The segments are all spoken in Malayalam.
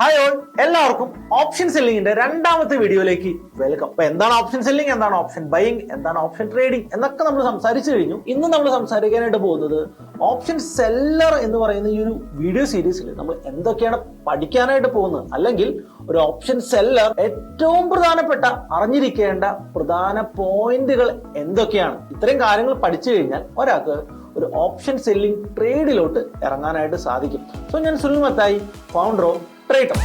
ഹായ് ഓൾ എല്ലാവർക്കും ഓപ്ഷൻ സെല്ലിങ്ങിന്റെ രണ്ടാമത്തെ വീഡിയോയിലേക്ക് വെൽക്കം അപ്പൊ എന്താണ് ഓപ്ഷൻ സെല്ലിംഗ് എന്താണ് ഓപ്ഷൻ ബൈയിങ് എന്താണ് ഓപ്ഷൻ ട്രേഡിംഗ് എന്നൊക്കെ നമ്മൾ സംസാരിച്ചു കഴിഞ്ഞു. ഇന്ന് നമ്മൾ സംസാരിക്കാനായിട്ട് പോകുന്നത് ഓപ്ഷൻ സെല്ലർ എന്ന് പറയുന്ന ഈ ഒരു വീഡിയോ സീരീസിൽ നമ്മൾ എന്തൊക്കെയാണ് പഠിക്കാനായിട്ട് പോകുന്നത്? അല്ലെങ്കിൽ ഒരു ഓപ്ഷൻ സെല്ലർ ഏറ്റവും പ്രധാനപ്പെട്ട അറിഞ്ഞിരിക്കേണ്ട പ്രധാന പോയിന്റുകൾ എന്തൊക്കെയാണ്? ഇത്രയും കാര്യങ്ങൾ പഠിച്ചു കഴിഞ്ഞാൽ ഒരാൾക്ക് ഒരു ഓപ്ഷൻ സെല്ലിംഗ് ട്രേഡിലോട്ട് ഇറങ്ങാനായിട്ട് സാധിക്കും. സോ ഞാൻ സുനിൽ മത്തായി ട്രേഡർ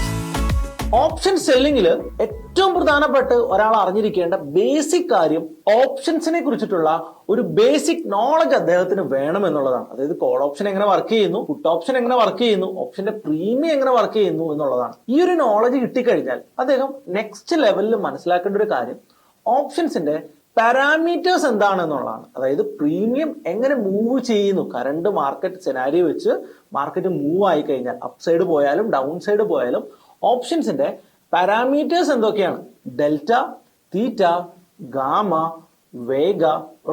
ഓപ്ഷൻ സെല്ലിംഗിൽ ഏറ്റവും പ്രധാനപ്പെട്ട് ഒരാൾ അറിഞ്ഞിരിക്കേണ്ട ബേസിക് കാര്യം ഓപ്ഷൻസിനെ കുറിച്ചിട്ടുള്ള ഒരു ബേസിക് നോളജ് അദ്ദേഹത്തിന് വേണം എന്നുള്ളതാണ്. അതായത് കോൾ ഓപ്ഷൻ എങ്ങനെ വർക്ക് ചെയ്യുന്നു പുട്ട് ഓപ്ഷൻ എങ്ങനെ വർക്ക് ചെയ്യുന്നു ഓപ്ഷന്റെ പ്രീമിയം എങ്ങനെ വർക്ക് ചെയ്യുന്നു എന്നുള്ളതാണ്. ഈ ഒരു നോളജ് കിട്ടിക്കഴിഞ്ഞാൽ അദ്ദേഹം നെക്സ്റ്റ് ലെവലിൽ മനസ്സിലാക്കേണ്ട ഒരു കാര്യം ഓപ്ഷൻസിന്റെ പാരാമീറ്റേഴ്സ് എന്താണെന്നുള്ളതാണ്. അതായത് പ്രീമിയം എങ്ങനെ മൂവ് ചെയ്യുന്നു. കറണ്ട് മാർക്കറ്റ് സെനാരിയോ വെച്ച് മാർക്കറ്റ് മൂവ് ആയി കഴിഞ്ഞാൽ അപ് സൈഡ് പോയാലും ഡൗൺ സൈഡ് പോയാലും ഓപ്ഷൻസിന്റെ പാരാമീറ്റേഴ്സ് എന്തൊക്കെയാണ്? Delta theta gamma vega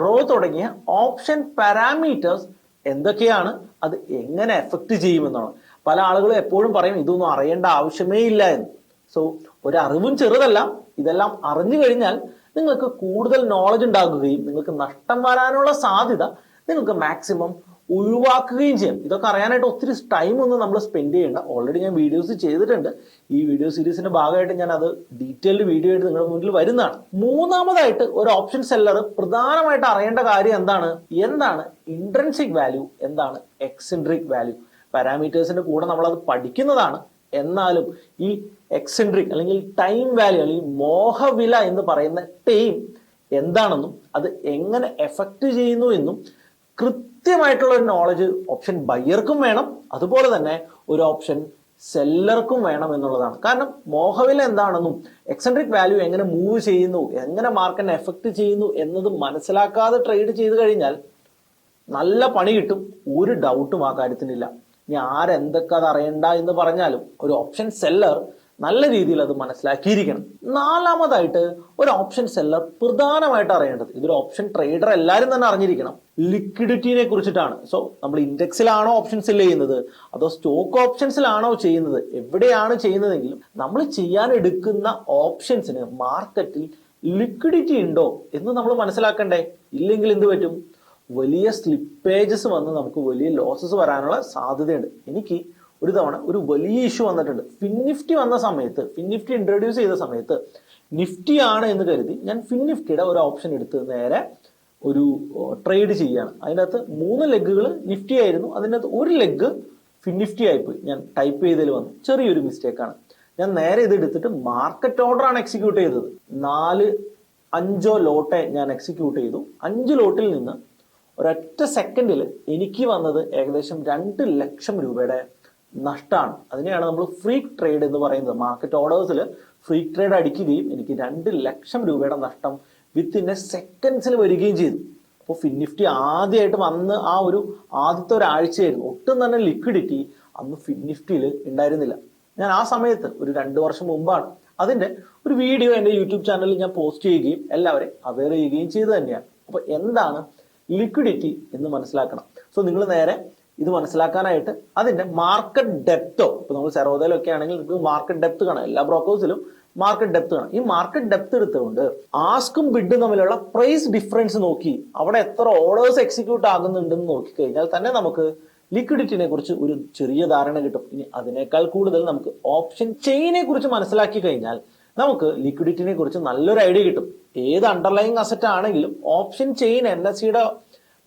rho തുടങ്ങിയ ഓപ്ഷൻ പാരാമീറ്റേഴ്സ് എന്തൊക്കെയാണ്? അത് എങ്ങനെ എഫക്ട് ചെയ്യുമെന്നാണ് പല ആളുകളും എപ്പോഴും പറയും ഇതൊന്നും അറിയേണ്ട ആവശ്യമേ ഇല്ല എന്ന്. സോ ഒരു അറിവും ചെറുതല്ല. ഇതെല്ലാം അറിഞ്ഞു കഴിഞ്ഞാൽ നിങ്ങൾക്ക് കൂടുതൽ നോളജ് ഉണ്ടാകുകയും നിങ്ങൾക്ക് നഷ്ടം വരാനുള്ള സാധ്യത നിങ്ങൾക്ക് മാക്സിമം ഒഴിവാക്കുകയും ചെയ്യാം. ഇതൊക്കെ അറിയാനായിട്ട് ഒത്തിരി ടൈം ഒന്നും നമ്മൾ സ്പെൻഡ് ചെയ്യേണ്ട. ഓൾറെഡി ഞാൻ വീഡിയോസ് ചെയ്തിട്ടുണ്ട്. ഈ വീഡിയോ സീരീസിന്റെ ഭാഗമായിട്ട് ഞാൻ അത് ഡീറ്റെയിൽഡ് വീഡിയോ ആയിട്ട് നിങ്ങളുടെ മുന്നിൽ വരുന്നതാണ്. മൂന്നാമതായിട്ട് ഒരു ഓപ്ഷൻ സെല്ലർ പ്രധാനമായിട്ട് അറിയേണ്ട കാര്യം എന്താണ്? എന്താണ്? ഇൻട്രൻസിക് വാല്യൂ എന്താണ്? എക്സെൻട്രിക് വാല്യൂ പാരാമീറ്റേഴ്സിന്റെ കൂടെ നമ്മൾ അത് പഠിക്കുന്നതാണ്. എന്നാലും ഈ എക്സെൻട്രിക് അല്ലെങ്കിൽ ടൈം വാല്യൂ അല്ലെങ്കിൽ മോഹവില എന്ന് പറയുന്ന ടൈം എന്താണെന്നും അത് എങ്ങനെ എഫക്റ്റ് ചെയ്യുന്നു എന്നും കൃത്യമായിട്ടുള്ള ഒരു നോളജ് ഓപ്ഷൻ ബയ്യർക്കും വേണം. അതുപോലെ തന്നെ ഒരു ഓപ്ഷൻ സെല്ലർക്കും വേണം എന്നുള്ളതാണ്. കാരണം മോഹവില എന്താണെന്നും എക്സെൻട്രിക് വാല്യൂ എങ്ങനെ മൂവ് ചെയ്യുന്നു എങ്ങനെ മാർക്കറ്റിനെ എഫക്റ്റ് ചെയ്യുന്നു എന്നത് മനസ്സിലാക്കാതെ ട്രേഡ് ചെയ്ത് കഴിഞ്ഞാൽ നല്ല പണി കിട്ടും. ഒരു ഡൗട്ടും ആ കാര്യത്തിനില്ല. ഇനി ആരെന്തൊക്കെ അത് അറിയണ്ട എന്ന് പറഞ്ഞാലും ഒരു ഓപ്ഷൻ സെല്ലർ നല്ല രീതിയിൽ അത് മനസ്സിലാക്കിയിരിക്കണം. നാലാമതായിട്ട് ഒരു ഓപ്ഷൻ സെല്ലർ പ്രധാനമായിട്ട് അറിയേണ്ടത്. ഇതൊരു ഓപ്ഷൻ ട്രേഡർ എല്ലാവരും തന്നെ അറിഞ്ഞിരിക്കണം. ലിക്വിഡിറ്റിനെ കുറിച്ചിട്ടാണ്. സോ നമ്മൾ ഇൻഡെക്സിലാണോ ഓപ്ഷൻ സെല്ല് ചെയ്യുന്നത്? അതോ സ്റ്റോക്ക് ഓപ്ഷൻസിലാണോ ചെയ്യുന്നത്? എവിടെയാണ് ചെയ്യുന്നതെങ്കിലും നമ്മൾ ചെയ്യാൻ എടുക്കുന്ന ഓപ്ഷൻസിന് മാർക്കറ്റിൽ ലിക്വിഡിറ്റി ഉണ്ടോ എന്ന് നമ്മൾ മനസ്സിലാക്കണ്ടേ? ഇല്ലെങ്കിൽ എന്ത് പറ്റും? വലിയ സ്ലിപ്പേജസ് വന്ന് നമുക്ക് വലിയ ലോസസ് വരാനുള്ള സാധ്യതയുണ്ട്. എനിക്ക് ഒരു തവണ ഒരു വലിയ ഇഷ്യൂ വന്നിട്ടുണ്ട്. ഫിൻനിഫ്റ്റി വന്ന സമയത്ത് ഫിൻനിഫ്റ്റി ഇൻട്രൊഡ്യൂസ് ചെയ്ത സമയത്ത് നിഫ്റ്റി ആണ് എന്ന് കരുതി ഞാൻ ഫിൻനിഫ്റ്റിയുടെ ഒരു ഓപ്ഷൻ എടുത്ത് നേരെ ഒരു ട്രേഡ് ചെയ്യുകയാണ്. അതിനകത്ത് മൂന്ന് ലെഗുകൾ നിഫ്റ്റി ആയിരുന്നു. അതിനകത്ത് ഒരു ലെഗ് ഫിൻനിഫ്റ്റി ആയിപ്പോയി. ഞാൻ ടൈപ്പ് ചെയ്തതിൽ വന്നു. ചെറിയൊരു മിസ്റ്റേക്കാണ് ഞാൻ നേരെ ഇത് എടുത്തിട്ട് മാർക്കറ്റ് ഓർഡർ ആണ് എക്സിക്യൂട്ട് ചെയ്തത്. നാല് അഞ്ചോ ലോട്ടെ ഞാൻ എക്സിക്യൂട്ട് ചെയ്തു. അഞ്ച് ലോട്ടിൽ നിന്ന് ഒരൊറ്റ സെക്കൻഡിൽ എനിക്ക് വന്നത് ഏകദേശം രണ്ട് ലക്ഷം രൂപയുടെ നഷ്ടമാണ് അതിനെയാണ് നമ്മൾ ഫ്രീ ട്രേഡ് എന്ന് പറയുന്നത്. മാർക്കറ്റ് ഓർഡേഴ്സിൽ ഫ്രീ ട്രേഡ് അടിക്കുകയും എനിക്ക് രണ്ട് ലക്ഷം രൂപയുടെ നഷ്ടം വിത്തിൻ എ സെക്കൻഡ്സിൽ വരികയും ചെയ്തു. അപ്പോൾ ഫിൻനിഫ്റ്റി ആദ്യമായിട്ട് വന്ന് ആ ഒരു ആദ്യത്തെ ഒരാഴ്ചയായിരുന്നു. ഒട്ടും തന്നെ ലിക്വിഡിറ്റി അന്ന് ഫിൻനിഫ്റ്റിയിൽ ഉണ്ടായിരുന്നില്ല. ഞാൻ ആ സമയത്ത് ഒരു രണ്ട് വർഷം മുമ്പാണ് അതിന്റെ ഒരു വീഡിയോ എന്റെ യൂട്യൂബ് ചാനലിൽ ഞാൻ പോസ്റ്റ് ചെയ്യുകയും എല്ലാവരെയും അവെയർ ചെയ്യുകയും ചെയ്തു തന്നെയാണ്. അപ്പോൾ എന്താണ് ലിക്വിഡിറ്റി എന്ന് മനസ്സിലാക്കണം. സോ നിങ്ങൾ നേരെ ഇത് മനസ്സിലാക്കാനായിട്ട് അതിന്റെ മാർക്കറ്റ് ഡെപ്തോ ഇപ്പൊ നമ്മൾ സെറോദയിലൊക്കെ ആണെങ്കിൽ നിങ്ങൾക്ക് മാർക്കറ്റ് ഡെപ്ത് കാണാം. എല്ലാ ബ്രോക്കേഴ്സിലും മാർക്കറ്റ് ഡെപ്ത് കാണാം. ഈ മാർക്കറ്റ് ഡെപ്ത് എടുത്തുകൊണ്ട് ആസ്കും ബിഡും തമ്മിലുള്ള പ്രൈസ് ഡിഫറൻസ് നോക്കി അവിടെ എത്ര ഓർഡേഴ്സ് എക്സിക്യൂട്ട് ആകുന്നുണ്ടെന്ന് നോക്കിക്കഴിഞ്ഞാൽ തന്നെ നമുക്ക് ലിക്വിഡിറ്റിനെ കുറിച്ച് ഒരു ചെറിയ ധാരണ കിട്ടും. ഇനി അതിനേക്കാൾ കൂടുതൽ നമുക്ക് ഓപ്ഷൻ ചെയിനെ കുറിച്ച് മനസ്സിലാക്കി കഴിഞ്ഞാൽ നമുക്ക് ലിക്വിഡിറ്റിനെ കുറിച്ച് നല്ലൊരു ഐഡിയ കിട്ടും. ഏത് അണ്ടർലൈങ് അസറ്റ് ആണെങ്കിലും ഓപ്ഷൻ ചെയിൻ എൻ എസ് സിയുടെ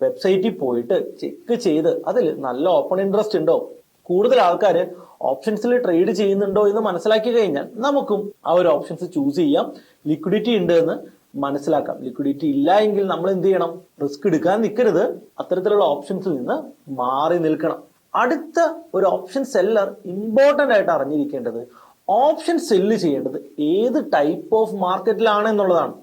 വെബ്സൈറ്റിൽ പോയിട്ട് ചെക്ക് ചെയ്ത് അതിൽ നല്ല ഓപ്പൺ ഇൻട്രസ്റ്റ് ഉണ്ടോ? കൂടുതൽ ആൾക്കാർ ഓപ്ഷൻസിൽ ട്രേഡ് ചെയ്യുന്നുണ്ടോ എന്ന് മനസ്സിലാക്കി കഴിഞ്ഞാൽ നമുക്കും ആ ഒരു ഓപ്ഷൻസ് ചൂസ് ചെയ്യാം. ലിക്വിഡിറ്റി ഉണ്ട് എന്ന് മനസ്സിലാക്കാം. ലിക്വിഡിറ്റി ഇല്ല എങ്കിൽ നമ്മൾ എന്ത് ചെയ്യണം? റിസ്ക് എടുക്കാൻ നിൽക്കരുത് അത്തരത്തിലുള്ള ഓപ്ഷൻസിൽ നിന്ന് മാറി നിൽക്കണം. അടുത്ത ഒരു ഓപ്ഷൻ സെല്ലർ ഇമ്പോർട്ടന്റ് ആയിട്ട് അറിഞ്ഞിരിക്കേണ്ടത് ഓപ്ഷൻ സെല്ല് ചെയ്യേണ്ടത് ഏത് ടൈപ്പ് ഓഫ് മാർക്കറ്റിലാണ് എന്നുള്ളതാണ്.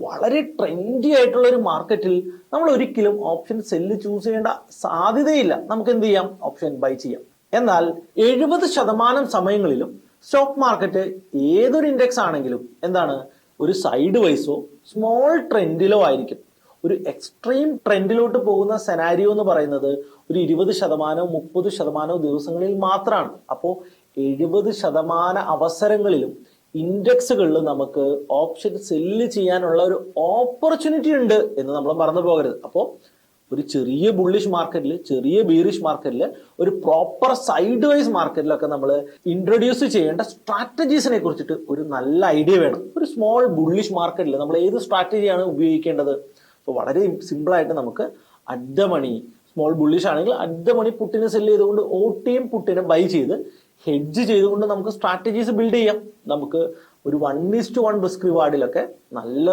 വളരെ ട്രെൻഡി ആയിട്ടുള്ള ഒരു മാർക്കറ്റിൽ നമ്മൾ ഒരിക്കലും ഓപ്ഷൻ സെല്ല് ചൂസ് ചെയ്യേണ്ട സാധ്യതയില്ല. നമുക്ക് എന്ത് ചെയ്യാം ഓപ്ഷൻ ബൈ ചെയ്യാം. എന്നാൽ എഴുപത് ശതമാനം സമയങ്ങളിലും സ്റ്റോക്ക് മാർക്കറ്റ് ഏതൊരു ഇൻഡെക്സ് ആണെങ്കിലും എന്താണ്? ഒരു സൈഡ് വൈസോ സ്മോൾ ട്രെൻഡിലോ ആയിരിക്കും. ഒരു എക്സ്ട്രീം ട്രെൻഡിലോട്ട് പോകുന്ന സെനാരിയോ എന്ന് പറയുന്നത് ഒരു ഇരുപത് ശതമാനവും മുപ്പത് ശതമാനവും ദിവസങ്ങളിൽ മാത്രമാണ്. അപ്പോൾ എഴുപത് ശതമാന അവസരങ്ങളിലും ഇൻഡെക്സുകളിൽ നമുക്ക് ഓപ്ഷൻ സെല്ല് ചെയ്യാനുള്ള ഒരു ഓപ്പർച്യൂണിറ്റി ഉണ്ട് എന്ന് നമ്മൾ മറന്നു പോകരുത്. അപ്പോൾ ഒരു ചെറിയ ബുള്ളിഷ് മാർക്കറ്റിൽ ചെറിയ ബീറിഷ് മാർക്കറ്റിൽ ഒരു പ്രോപ്പർ സൈഡ് വൈസ് മാർക്കറ്റിലൊക്കെ നമ്മൾ ഇൻട്രൊഡ്യൂസ് ചെയ്യേണ്ട സ്ട്രാറ്റജീസിനെ കുറിച്ചിട്ട് ഒരു നല്ല ഐഡിയ വേണം. ഒരു സ്മോൾ ബുള്ളിഷ് മാർക്കറ്റിൽ നമ്മൾ ഏത് സ്ട്രാറ്റജിയാണ് ഉപയോഗിക്കേണ്ടത്? അപ്പോൾ വളരെ സിമ്പിളായിട്ട് നമുക്ക് അഡ്ഡമണി മണി സ്മോൾ ബുള്ളിഷ് ആണെങ്കിൽ അഡ്ഡമണി മണി പുട്ടിനെ സെല്ല് ചെയ്തുകൊണ്ട് ഓട്ടിയും പുട്ടിനെ ബൈ ചെയ്ത് ഹെഡ്ജ് ചെയ്തുകൊണ്ട് നമുക്ക് സ്ട്രാറ്റജീസ് ബിൽഡ് ചെയ്യാം. നമുക്ക് ഒരു one is to one risk റിവാർഡിലൊക്കെ നല്ല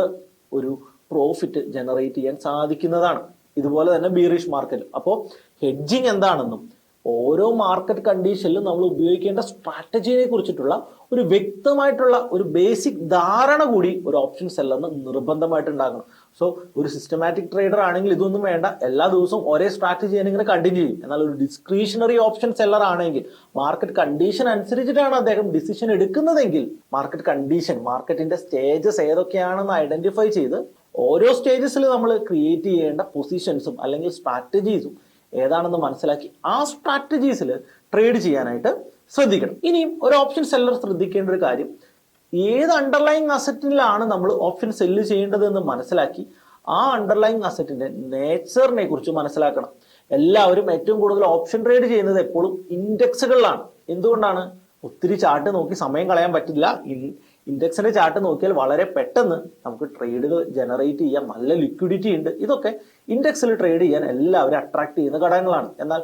ഒരു പ്രോഫിറ്റ് ജനറേറ്റ് ചെയ്യാൻ സാധിക്കുന്നതാണ്. ഇതുപോലെ തന്നെ ബീറിഷ് മാർക്കറ്റ് അപ്പോൾ ഹെഡ്ജിങ് എന്താണെന്നും ഓരോ മാർക്കറ്റ് കണ്ടീഷനിലും നമ്മൾ ഉപയോഗിക്കേണ്ട സ്ട്രാറ്റജിയെ കുറിച്ചിട്ടുള്ള ഒരു വ്യക്തമായിട്ടുള്ള ഒരു ബേസിക് ധാരണ കൂടി ഒരു ഓപ്ഷൻ സെല്ലറിന് നിർബന്ധമായിട്ട് ഉണ്ടാകണം സോ ഒരു സിസ്റ്റമാറ്റിക് ട്രേഡർ ആണെങ്കിൽ ഇതൊന്നും വേണ്ട. എല്ലാ ദിവസവും ഒരേ സ്ട്രാറ്റജി ഇങ്ങനെ കണ്ടിന്യൂ ചെയ്യും. എന്നാൽ ഒരു ഡിസ്ക്രീഷണറി ഓപ്ഷൻ സെല്ലർ ആണെങ്കിൽ മാർക്കറ്റ് കണ്ടീഷൻ അനുസരിച്ചിട്ടാണ് അദ്ദേഹം ഡിസിഷൻ എടുക്കുന്നതെങ്കിൽ മാർക്കറ്റ് കണ്ടീഷൻ മാർക്കറ്റിന്റെ സ്റ്റേജസ് ഏതൊക്കെയാണെന്ന് ഐഡന്റിഫൈ ചെയ്ത് ഓരോ സ്റ്റേജസിൽ നമ്മൾ ക്രിയേറ്റ് ചെയ്യേണ്ട പൊസിഷൻസും അല്ലെങ്കിൽ സ്ട്രാറ്റജീസും ഏതാണെന്ന് മനസ്സിലാക്കി ആ സ്ട്രാറ്റജീസിൽ ട്രേഡ് ചെയ്യാനായിട്ട് ശ്രദ്ധിക്കണം. ഇനിയും ഒരു ഓപ്ഷൻ സെല്ലർ ശ്രദ്ധിക്കേണ്ട ഒരു കാര്യം ഏത് അണ്ടർലൈങ് അസറ്റിലാണ് നമ്മൾ ഓപ്ഷൻ സെല്ല് ചെയ്യേണ്ടത് എന്ന് മനസ്സിലാക്കി ആ അണ്ടർലൈങ് അസറ്റിന്റെ നേച്ചറിനെ കുറിച്ച് മനസ്സിലാക്കണം. എല്ലാവരും ഏറ്റവും കൂടുതൽ ഓപ്ഷൻ ട്രേഡ് ചെയ്യുന്നത് എപ്പോഴും ഇൻഡെക്സുകളിലാണ് എന്തുകൊണ്ടാണ്? ഒത്തിരി ചാർട്ട് നോക്കി സമയം കളയാൻ പറ്റില്ല. ഇൻഡെക്സിന്റെ ചാർട്ട് നോക്കിയാൽ വളരെ പെട്ടെന്ന് നമുക്ക് ട്രേഡുകൾ ജനറേറ്റ് ചെയ്യാം. നല്ല ലിക്വിഡിറ്റി ഉണ്ട്. ഇതൊക്കെ ഇൻഡെക്സിൽ ട്രേഡ് ചെയ്യാൻ എല്ലാവരും അട്രാക്ട് ചെയ്യുന്ന ഘടകങ്ങളാണ്. എന്നാൽ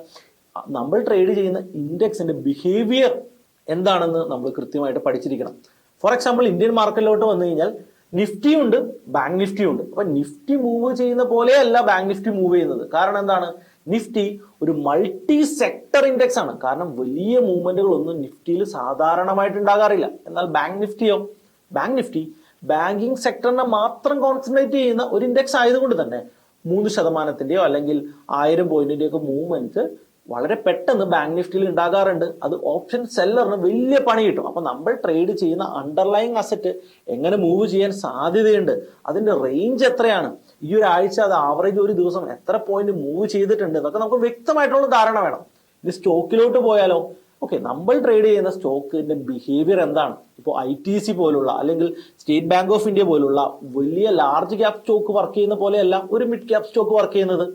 നമ്മൾ ട്രേഡ് ചെയ്യുന്ന ഇൻഡെക്സിന്റെ ബിഹേവിയർ എന്താണെന്ന് നമ്മൾ കൃത്യമായിട്ട് പഠിച്ചിരിക്കണം. ഫോർ എക്സാമ്പിൾ ഇന്ത്യൻ മാർക്കറ്റിലോട്ട് വന്നു കഴിഞ്ഞാൽ നിഫ്റ്റി ഉണ്ട് ബാങ്ക് നിഫ്റ്റി ഉണ്ട്. അപ്പൊ നിഫ്റ്റി മൂവ് ചെയ്യുന്ന പോലെയല്ല ബാങ്ക് നിഫ്റ്റി മൂവ് ചെയ്യുന്നത്. കാരണം എന്താണ്? നിഫ്റ്റി ഒരു മൾട്ടി സെക്ടർ ഇൻഡെക്സ് ആണ്. കാരണം വലിയ മൂവ്മെന്റുകൾ ഒന്നും നിഫ്റ്റിയിൽ സാധാരണമായിട്ട് ഉണ്ടാകാറില്ല എന്നാൽ ബാങ്ക് നിഫ്റ്റിയോ ബാങ്ക് നിഫ്റ്റി ബാങ്കിങ് സെക്ടറിനെ മാത്രം കോൺസെൻട്രേറ്റ് ചെയ്യുന്ന ഒരു ഇൻഡെക്സ് ആയതുകൊണ്ട് തന്നെ മൂന്ന് ശതമാനത്തിന്റെയോ അല്ലെങ്കിൽ ആയിരം പോയിന്റിന്റെയോ ഒക്കെ മൂവ്മെന്റ് വളരെ പെട്ടെന്ന് ബാങ്ക് നിഫ്റ്റിയിൽ ഉണ്ടാകാറുണ്ട് അത് ഓപ്ഷൻ സെല്ലറിന് വലിയ പണി കിട്ടും. അപ്പൊ നമ്മൾ ട്രേഡ് ചെയ്യുന്ന അണ്ടർലൈങ് അസറ്റ് എങ്ങനെ മൂവ് ചെയ്യാൻ സാധ്യതയുണ്ട്? അതിന്റെ റേഞ്ച് എത്രയാണ്? ഈ ഒരു ആഴ്ച അത് ആവറേജ് ഒരു ദിവസം എത്ര പോയിന്റ് മൂവ് ചെയ്തിട്ടുണ്ട് എന്നൊക്കെ നമുക്ക് വ്യക്തമായിട്ടുള്ള ധാരണ വേണം. ഇനി സ്റ്റോക്കിലോട്ട് പോയാലോ? ഓക്കെ നമ്മൾ ട്രേഡ് ചെയ്യുന്ന സ്റ്റോക്കിന്റെ ബിഹേവിയർ എന്താണ്? ഇപ്പോൾ ഐ ടി സി പോലുള്ള അല്ലെങ്കിൽ സ്റ്റേറ്റ് ബാങ്ക് ഓഫ് ഇന്ത്യ പോലുള്ള വലിയ ലാർജ് ക്യാപ് സ്റ്റോക്ക് വർക്ക് ചെയ്യുന്ന പോലെയല്ല ഒരു മിഡ് ക്യാപ് സ്റ്റോക്ക് വർക്ക് ചെയ്യുന്നത്.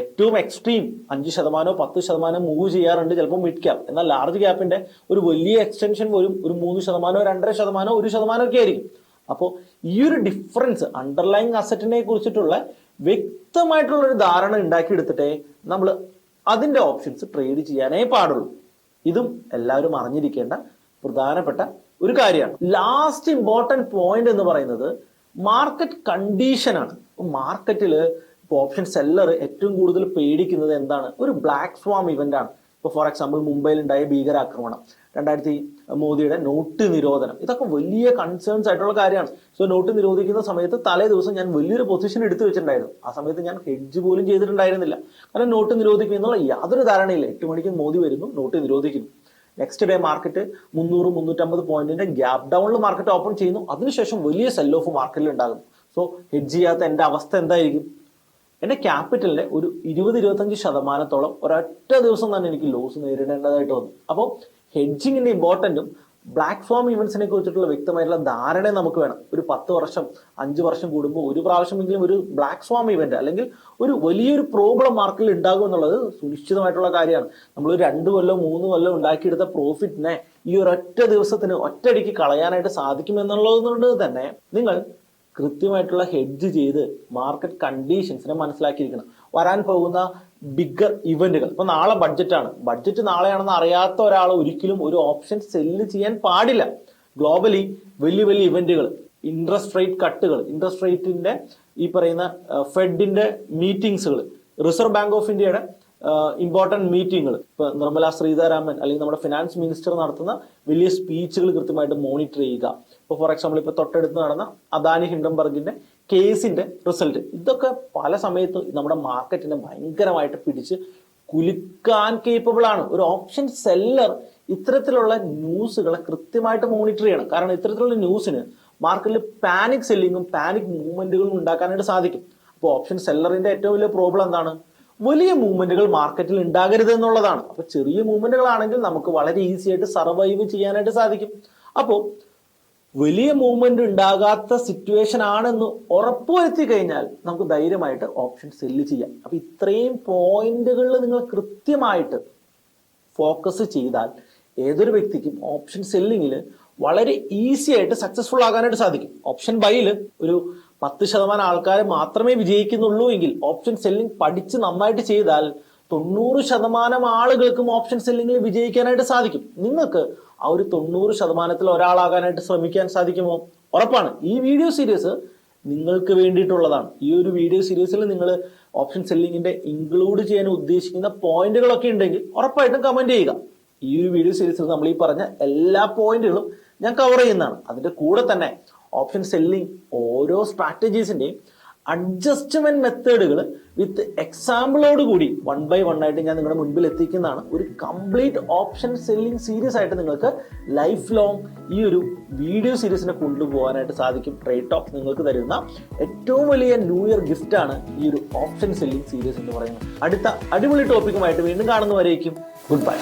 ഏറ്റവും എക്സ്ട്രീം അഞ്ച് ശതമാനമോ പത്ത് ശതമാനം മൂവ് ചെയ്യാറുണ്ട് ചിലപ്പോൾ മിഡ് ക്യാപ് എന്നാൽ ലാർജ് ക്യാപ്പിന്റെ ഒരു വലിയ എക്സ്റ്റൻഷൻ വരും ഒരു മൂന്ന് ശതമാനമോ രണ്ടര ശതമാനമോ ഒരു ശതമാനം ഒക്കെ ആയിരിക്കും. അപ്പോൾ ഈ ഒരു ഡിഫറൻസ് അണ്ടർലൈങ് അസറ്റിനെ കുറിച്ചിട്ടുള്ള വ്യക്തമായിട്ടുള്ള ഒരു ധാരണ ഉണ്ടാക്കിയെടുത്തിട്ടേ നമ്മൾ അതിന്റെ ഓപ്ഷൻസ് ട്രേഡ് ചെയ്യാനേ പാടുള്ളൂ. ഇതും എല്ലാവരും അറിഞ്ഞിരിക്കേണ്ട പ്രധാനപ്പെട്ട ഒരു കാര്യമാണ്. ലാസ്റ്റ് ഇമ്പോർട്ടന്റ് പോയിന്റ് എന്ന് പറയുന്നത് മാർക്കറ്റ് കണ്ടീഷനാണ് മാർക്കറ്റിൽ ഓപ്ഷൻ സെല്ലർ ഏറ്റവും കൂടുതൽ പേടിക്കുന്നത് എന്താണ്? ഒരു ബ്ലാക്ക് ഫോം ഇവന്റ് ആണ്. ഇപ്പോൾ ഫോർ എക്സാമ്പിൾ മുംബൈയിൽ ഉണ്ടായ ഭീകരാക്രമണം. രണ്ടായിരത്തി മോദിയുടെ നോട്ട് നിരോധനം. ഇതൊക്കെ വലിയ കൺസേൺസ് ആയിട്ടുള്ള കാര്യമാണ്. സോ നോട്ട് നിരോധിക്കുന്ന സമയത്ത് തലേ ദിവസം ഞാൻ വലിയൊരു പൊസിഷൻ എടുത്തു വെച്ചിട്ടുണ്ടായിരുന്നു. ആ സമയത്ത് ഞാൻ ഹെഡ്ജ് പോലും ചെയ്തിട്ടുണ്ടായിരുന്നില്ല. കാരണം നോട്ട് നിരോധിക്കും എന്നുള്ള യാതൊരു ധാരണയില്ല. എട്ട് മണിക്ക് മോദി വരുന്നു നോട്ട് നിരോധിക്കുന്നു. നെക്സ്റ്റ് ഡേ മാർക്കറ്റ് മുന്നൂറ് മുന്നൂറ്റമ്പത് പോയിന്റിന്റെ ഗ്യാപ് ഡൗണിൽ മാർക്കറ്റ് ഓപ്പൺ ചെയ്യുന്നു. അതിനുശേഷം വലിയ സെൽ ഓഫ് മാർക്കറ്റിൽ ഉണ്ടാകുന്നു. സോ ഹെഡ്ജ് ചെയ്യാത്ത എന്റെ അവസ്ഥ എന്തായിരിക്കും? എന്റെ ക്യാപിറ്റലിന്റെ ഒരു ഇരുപത് ഇരുപത്തഞ്ച് ശതമാനത്തോളം ഒരൊറ്റ ദിവസം തന്നെ എനിക്ക് ലോസ് നേരിടേണ്ടതായിട്ട് വന്നു. അപ്പോൾ ഹെഡ്ജിങ്ങിന്റെ ഇമ്പോർട്ടന്റും ബ്ലാക്ക് ഫോം ഇവൻസിനെ കുറിച്ചിട്ടുള്ള വ്യക്തമായിട്ടുള്ള ധാരണ നമുക്ക് വേണം. ഒരു പത്ത് വർഷം അഞ്ച് വർഷം കൂടുമ്പോൾ ഒരു പ്രാവശ്യമെങ്കിലും ഒരു ബ്ലാക്ക് ഫോം ഇവന്റ് അല്ലെങ്കിൽ ഒരു വലിയൊരു പ്രോബ്ലം മാർക്കറ്റിൽ ഉണ്ടാകും എന്നുള്ളത് സുനിശ്ചിതമായിട്ടുള്ള കാര്യമാണ്. നമ്മൾ രണ്ട് കൊല്ലം മൂന്ന് കൊല്ലം ഉണ്ടാക്കിയെടുത്ത പ്രോഫിറ്റിനെ ഈ ഒരൊറ്റ ദിവസത്തിന് ഒറ്റയടിക്ക് കളയാനായിട്ട് സാധിക്കുമെന്നുള്ളത് കൊണ്ട് തന്നെ നിങ്ങൾ കൃത്യമായിട്ടുള്ള ഹെഡ്ജ് ചെയ്ത് മാർക്കറ്റ് കണ്ടീഷൻസിനെ മനസ്സിലാക്കിയിരിക്കണം. വരാൻ പോകുന്ന ബിഗ്ഗർ ഇവന്റുകൾ ഇപ്പൊ നാളെ ബഡ്ജറ്റാണ് ബഡ്ജറ്റ് നാളെയാണെന്ന് അറിയാത്ത ഒരാൾ ഒരിക്കലും ഒരു ഓപ്ഷൻ സെല്ല് ചെയ്യാൻ പാടില്ല. ഗ്ലോബലി വലിയ വലിയ ഇവന്റുകൾ ഇൻട്രസ്റ്റ് റേറ്റ് കട്ടുകൾ ഇൻട്രസ്റ്റ് റേറ്റിന്റെ ഈ പറയുന്ന ഫെഡിന്റെ മീറ്റിംഗ്സുകൾ റിസർവ് ബാങ്ക് ഓഫ് ഇന്ത്യയുടെ ഇമ്പോർട്ടന്റ് മീറ്റിംഗുകൾ ഇപ്പൊ നിർമ്മല സീതാരാമൻ അല്ലെങ്കിൽ നമ്മുടെ ഫിനാൻസ് മിനിസ്റ്റർ നടത്തുന്ന വലിയ സ്പീച്ചുകൾ കൃത്യമായിട്ട് മോണിറ്റർ ചെയ്യുക. ഇപ്പൊ ഫോർ എക്സാമ്പിൾ ഇപ്പൊ തൊട്ടടുത്ത് നടന്ന അദാനി ഹിൻഡംബർഗിന്റെ കേസിന്റെ റിസൾട്ട് ഇതൊക്കെ പല സമയത്ത് നമ്മുടെ മാർക്കറ്റിനെ ഭയങ്കരമായിട്ട് പിടിച്ച് കുലുക്കാൻ കേപ്പബിൾ ആണ്. ഒരു ഓപ്ഷൻ സെല്ലർ ഇത്തരത്തിലുള്ള ന്യൂസുകളെ കൃത്യമായിട്ട് മോണിറ്റർ ചെയ്യണം. കാരണം ഇത്തരത്തിലുള്ള ന്യൂസിന് മാർക്കറ്റിൽ പാനിക് സെല്ലിങ്ങും പാനിക് മൂവ്മെന്റുകളും ഉണ്ടാക്കാനായിട്ട് സാധിക്കും. അപ്പോൾ ഓപ്ഷൻ സെല്ലറിന്റെ ഏറ്റവും വലിയ പ്രോബ്ലം എന്താണ്? വലിയ മൂവ്മെന്റുകൾ മാർക്കറ്റിൽ ഉണ്ടാകരുത് എന്നുള്ളതാണ്. അപ്പൊ ചെറിയ മൂവ്മെന്റുകളാണെങ്കിൽ നമുക്ക് വളരെ ഈസി ആയിട്ട് സർവൈവ് ചെയ്യാനായിട്ട് സാധിക്കും. അപ്പോൾ വലിയ മൂവ്മെന്റ് ഉണ്ടാകാത്ത സിറ്റുവേഷൻ ആണെന്ന് ഉറപ്പുവരുത്തി കഴിഞ്ഞാൽ നമുക്ക് ധൈര്യമായിട്ട് ഓപ്ഷൻ സെല്ല് ചെയ്യാം. അപ്പൊ ഇത്രയും പോയിന്റുകളിൽ നിങ്ങൾ കൃത്യമായിട്ട് ഫോക്കസ് ചെയ്താൽ ഏതൊരു വ്യക്തിക്കും ഓപ്ഷൻ സെല്ലിങ്ങിൽ വളരെ ഈസി ആയിട്ട് സക്സസ്ഫുൾ ആകാനായിട്ട് സാധിക്കും. ഓപ്ഷൻ ബൈയിൽ ഒരു പത്ത് ശതമാനം ആൾക്കാർ മാത്രമേ വിജയിക്കുന്നുള്ളൂ എങ്കിൽ ഓപ്ഷൻ സെല്ലിംഗ് പഠിച്ച് നന്നായിട്ട് ചെയ്താൽ തൊണ്ണൂറ് ശതമാനം ആളുകൾക്കും ഓപ്ഷൻ സെല്ലിങ്ങിൽ വിജയിക്കാനായിട്ട് സാധിക്കും. നിങ്ങൾക്ക് ആ ഒരു തൊണ്ണൂറ് ശതമാനത്തിൽ ഒരാളാകാനായിട്ട് ശ്രമിക്കാൻ സാധിക്കുമോ? ഉറപ്പാണ്. ഈ വീഡിയോ സീരീസ് നിങ്ങൾക്ക് വേണ്ടിയിട്ടുള്ളതാണ്. ഈ ഒരു വീഡിയോ സീരീസിൽ നിങ്ങൾ ഓപ്ഷൻ സെല്ലിങ്ങിന്റെ ഇൻക്ലൂഡ് ചെയ്യാൻ ഉദ്ദേശിക്കുന്ന പോയിന്റുകളൊക്കെ ഉണ്ടെങ്കിൽ ഉറപ്പായിട്ടും കമന്റ് ചെയ്യുക. ഈ ഒരു വീഡിയോ സീരീസിൽ നമ്മൾ ഈ പറഞ്ഞ എല്ലാ പോയിന്റുകളും ഞാൻ കവർ ചെയ്യുന്നതാണ്. അതിന്റെ കൂടെ തന്നെ ഓപ്ഷൻ സെല്ലിംഗ് ഓരോ സ്ട്രാറ്റജീസിന്റെയും അഡ്ജസ്റ്റ്മെന്റ് മെത്തേഡുകൾ വിത്ത് എക്സാമ്പിളോട് കൂടി വൺ ബൈ വൺ ആയിട്ട് ഞാൻ നിങ്ങളുടെ മുൻപിൽ എത്തിക്കുന്നതാണ്. ഒരു കംപ്ലീറ്റ് ഓപ്ഷൻ സെല്ലിംഗ് സീരീസ് ആയിട്ട് നിങ്ങൾക്ക് ലൈഫ് ലോങ് ഈ ഒരു വീഡിയോ സീരീസിനെ കൊണ്ടുപോകാനായിട്ട് സാധിക്കും. ട്രേഡ് ടോക്ക് നിങ്ങൾക്ക് തരുന്ന ഏറ്റവും വലിയ ന്യൂ ഇയർ ഗിഫ്റ്റ് ആണ് ഈ ഒരു ഓപ്ഷൻ സെല്ലിംഗ് സീരീസ് എന്ന് പറയുന്നത്. അടുത്ത അടിപൊളി ടോപ്പിക്കുമായിട്ട് വീണ്ടും കാണുന്നവരേക്കും ഗുഡ് ബൈ